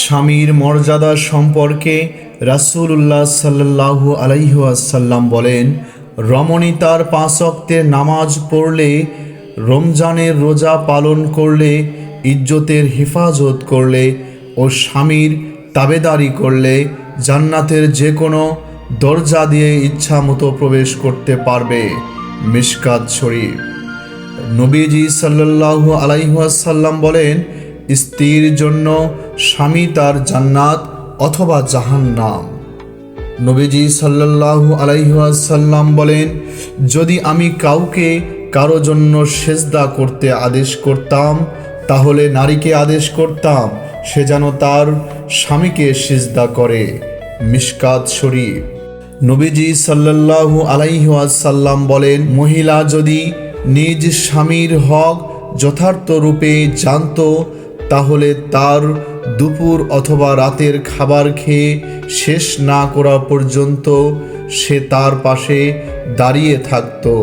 স্বামীর মর্যাদা সম্পর্কে রাসূলুল্লাহ সাল্লাল্লাহু আলাইহাসাল্লাম বলেন, রমণী তার পাঁচ অক্তের নামাজ পড়লে, রমজানের রোজা পালন করলে, ইজ্জতের হেফাজত করলে ও স্বামীর তাবেদারি করলে জান্নাতের যে কোনো দরজা দিয়ে ইচ্ছা মতো প্রবেশ করতে পারবে। মিশকাত শরীফ। নবীজি সাল্লাল্লাহু আলাইহাসাল্লাম বলেন স্ত্রীর জন্য স্বামী তার জান্নাত অথবা জাহান্নাম। নবীজি সাল্লাল্লাহু আলাইহাসাল্লাম বলেন, যদি আমি কাউকে কারও জন্য সেজদা করতে আদেশ করতাম, তাহলে নারীকে আদেশ করতাম, সে যেন তার স্বামীকে সেজদা করে। মিশকাত শরীফ। নবীজি সাল্লাল্লাহু আলাইহাসাল্লাম বলেন, মহিলা যদি নিজ স্বামীর হক যথার্থ রূপে জানত তাহলে তার দুপুর অথবা রাতের খাবার খেয়ে শেষ না করা পর্যন্ত সে তার পাশে দাঁড়িয়ে থাকতো।